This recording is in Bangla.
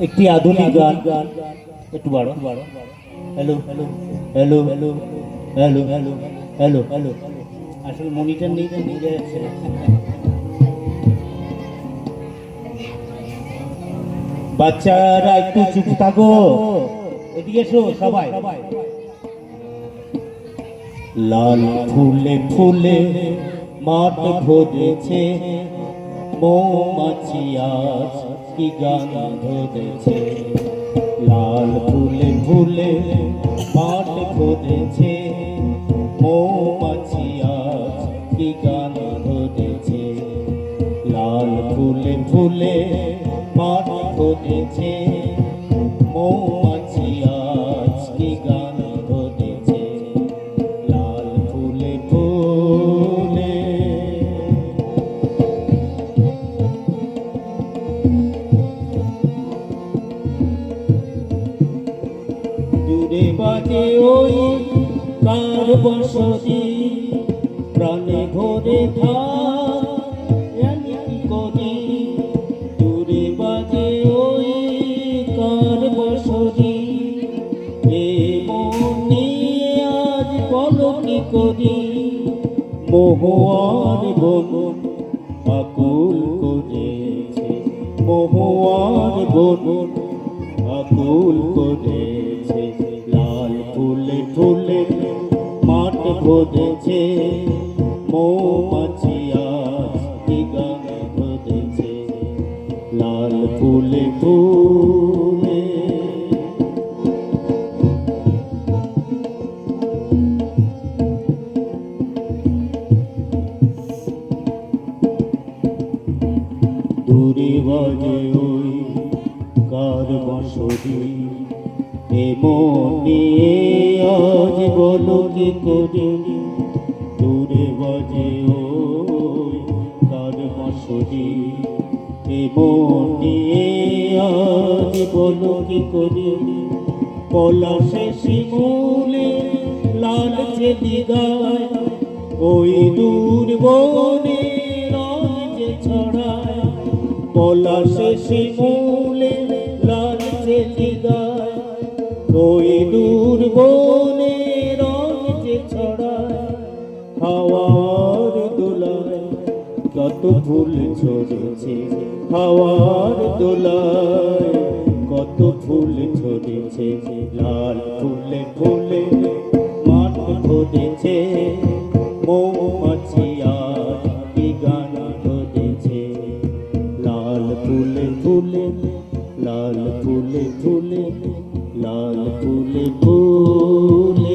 একটি আধুনিক গান। একটু বাড়ো। Hello hello hello hello hello hello hello hello আসলে মনিটর নেই তো, নিয়ে যাচ্ছে। বাচ্চারা একটু চুপ থাকো। এদিকে এসো সবাই। লাল ফুলে ফুলে মাঠ ভরেছে মৌমাছি আজ কি গান ধরেছে? লাল ফুলে ফুলে মাঠ ভরেছে মৌমাছি আজ কি গান ধরেছে? লাল ফুলে ফুলে মাঠ ভরেছে মৌমাছি দূরে বাজে ওই কার বসতি। প্রাণে ভরে থাক দূরে বাজে ওই কার বসতি। এ নিয়ে আজ করি? মোহয়ার আকুল করেছে। মোহয়ার বন আকুল করেছে। ভরেছে মৌমাছি আজ কি গান ধরেছে লাল ফুলে ফুলে। দূরে বাজে ওই কার বসরি এমন নিয়ে বলো কি করি দূরে বাজে ওই কার বসরি এমন নিয়ে আজ বলো কি করি? পলাশে লাল যে দিগায় ওই দূর বনে রং যে ছড়ায় পলাশে লাল যে দিগায় ওই দূর বনে হাওয়ার দোলায় কত ফুল ছড়েছে হাওয়ার দোলায় কত ফুল ছড়েছে লাল ফুলে ফুলে মাঠ ধরেছে। মৌমাছি আর কি গান ধরেছে। লাল ফুলে ফুলে, লাল ফুলে ফুলে, লাল ফুলে ফুলে